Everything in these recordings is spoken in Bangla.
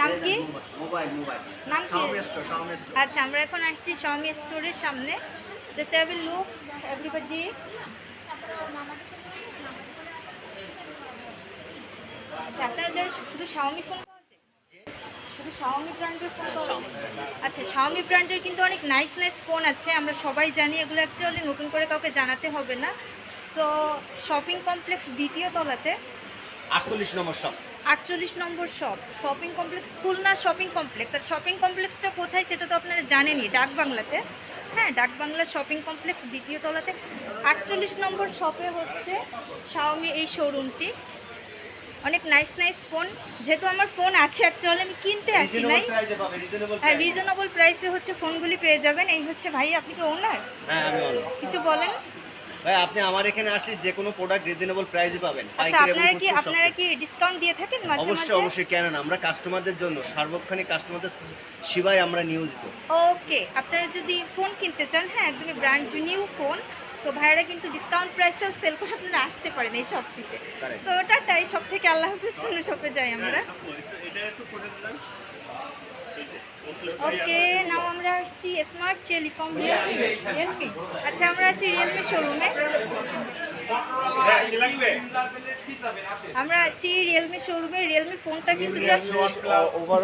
নাম কি? নাম কি? আচ্ছা আমরা এখন আসছি শাওমি স্টোরের সামনে। Just have a look everybody আচ্ছা আপনারা যারা শুধু শাওমি ফোন শুধু শাওমি ব্র্যান্ডের ফোন আচ্ছা শাওমি ব্র্যান্ডের কিন্তু অনেক নাইস নাইস ফোন আছে। আমরা সবাই জানি এগুলো অ্যাকচুয়ালি নতুন করে কাউকে জানাতে হবে না। সো শপিং কমপ্লেক্স দ্বিতীয় তলাতে। আটচল্লিশ নম্বর শপ আটচল্লিশ number shop shopping complex Khulna shopping complex আর শপিং কমপ্লেক্সটা কোথায় সেটা তো আপনারা জানেনই ডাক বাংলাতে। হ্যাঁ ডাক বাংলা শপিং কমপ্লেক্স দ্বিতীয় তলাতে। আটচল্লিশ নম্বর শপে হচ্ছে শাওমি এই শোরুমটি অনেক নাইস নাইস ফোন যেহেতু আমার ফোন আছে অ্যাকচুয়ালি আমি কিনতে আসি নাই। হ্যাঁ রিজনেবল প্রাইসে হচ্ছে ফোনগুলি পেয়ে যাবেন। এই হচ্ছে ভাই আপনি কি ওনার হ্যাঁ কিছু বলেন? ভাই আপনি আমার এখানে আসলে যে কোনো প্রোডাক্ট রিজনেবল প্রাইসে পাবেন। আচ্ছা আপনারা কি আপনারা কি ডিসকাউন্ট দিয়ে থাকেন মাঝে অবশ্যই মাঝে? অবশ্যই অবশ্যই কেন না? আমরা কাস্টমারদের জন্য সার্বক্ষণিক কাস্টমারদের সেবায় আমরা নিয়োজিত। ওকে আপনারা যদি ফোন কিনতে চান হ্যাঁ একদমই ব্র্যান্ড নিউ ফোন সো ভাইরা কিন্তু ডিসকাউন্ট প্রাইসে সেল করে আপনারা আসতে পারেন এই শপ থেকে. সো টাটা এই শপ থেকে আল্লাহ হাফিজ শপে যাই আমরা। ওকে নাও আমরা আসছি স্মার্ট টেলিকম রিয়েলমি আচ্ছা আমরা আছি রিয়েলমি শোরুমে আমরা আছি রিয়েলমি শোরুমে রিয়েলমি ফোনটা কিন্তু জাস্ট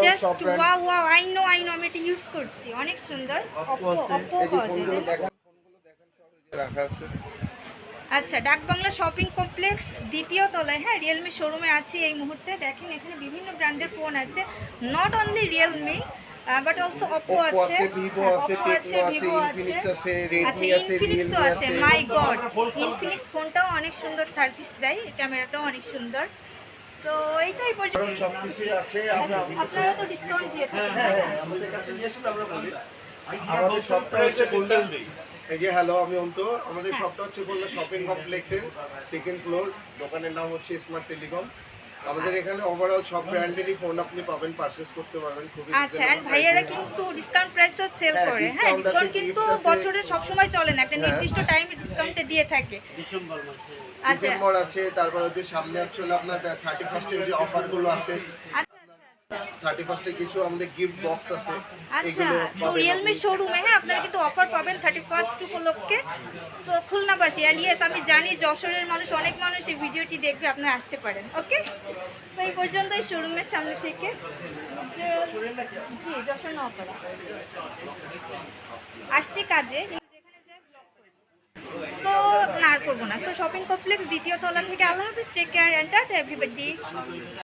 জাস্ট ওয়া ওয়া আই নো আই নো আমি এটা ইউজ করছি। অনেক সুন্দর। অপো অপো পাওয়া যায়? রাখা আছে। আচ্ছা ডাক বাংলা শপিং কমপ্লেক্স দ্বিতীয় তলায় হ্যাঁ রিয়েলমি শোরুমে আছি এই মুহূর্তে। দেখেন এখানে বিভিন্ন ব্র্যান্ডের ফোন আছে। Not only Realme but also Oppo আছে। আছে, Vivo হ্যাঁ, আছে, আচ্ছা ইনফিনিক্সও আছে। মাই গড ইনফিনিক্স ফোনটাও অনেক সুন্দর সার্ভিস দেয় ক্যামেরাটাও অনেক সুন্দর। সো এই তো এই কারণ আছে আপনারা তো ডিসকাউন্ট দিয়ে থাকেন। হ্যাঁ হ্যাঁ আমাদের কাছে নিয়ে আসলে আমরা বলি। আমাদের শপটা হচ্ছে গোল্ডেন এই যে হ্যালো আমি অন্ত। আমাদের শপটা হচ্ছে গোল্ডেন শপিং কমপ্লেক্সের সেকেন্ড ফ্লোর দোকানের নাম হচ্ছে স্মার্ট টেলিকম আমাদের এখানে ওভারঅল সব ব্র্যান্ডেরই ফোন আপনি পাবেন পারচেজ করতে পারবেন। খুবই আচ্ছা এন্ড ভাইয়ারা কিন্তু ডিসকাউন্ট প্রাইসে সেল হ্যাঁ, করে। হ্যাঁ ডিসকাউন্ট কিন্তু gift আছে। বছরে সব সময় চলে না। একটা হ্যাঁ। নির্দিষ্ট টাইমে ডিসকাউন্টে দিয়ে থাকে। আচ্ছা। ডিসেম্বর আছে তারপর হচ্ছে সামনে হচ্ছে আপনার থার্টি ফার্স্টের যে অফারগুলো আছে। আচ্ছা আচ্ছা থার্টি ফার্স্টে কিছু আমাদের গিফট বক্স আছে আচ্ছা তো রিয়েলমি শোরুমে হ্যাঁ আপনারা কিন্তু অফার পাবেন থার্টি ফার্স্ট উপলক্ষে। সো খুলনাবাসী অ্যান্ড ইয়েস আমি জানি যশোরের মানুষ অনেক মানুষ এই ভিডিওটি দেখবে আপনারা আসতে পারেন ওকে সো এই পর্যন্ত এই শোরুমের সামনে থেকে। জি যশোর নপাড়া আসছি কাজে সো না আর করব না। সো শপিং কমপ্লেক্স দ্বিতীয় তলা থেকে আল্লাহ হাফিজ take care and tata everybody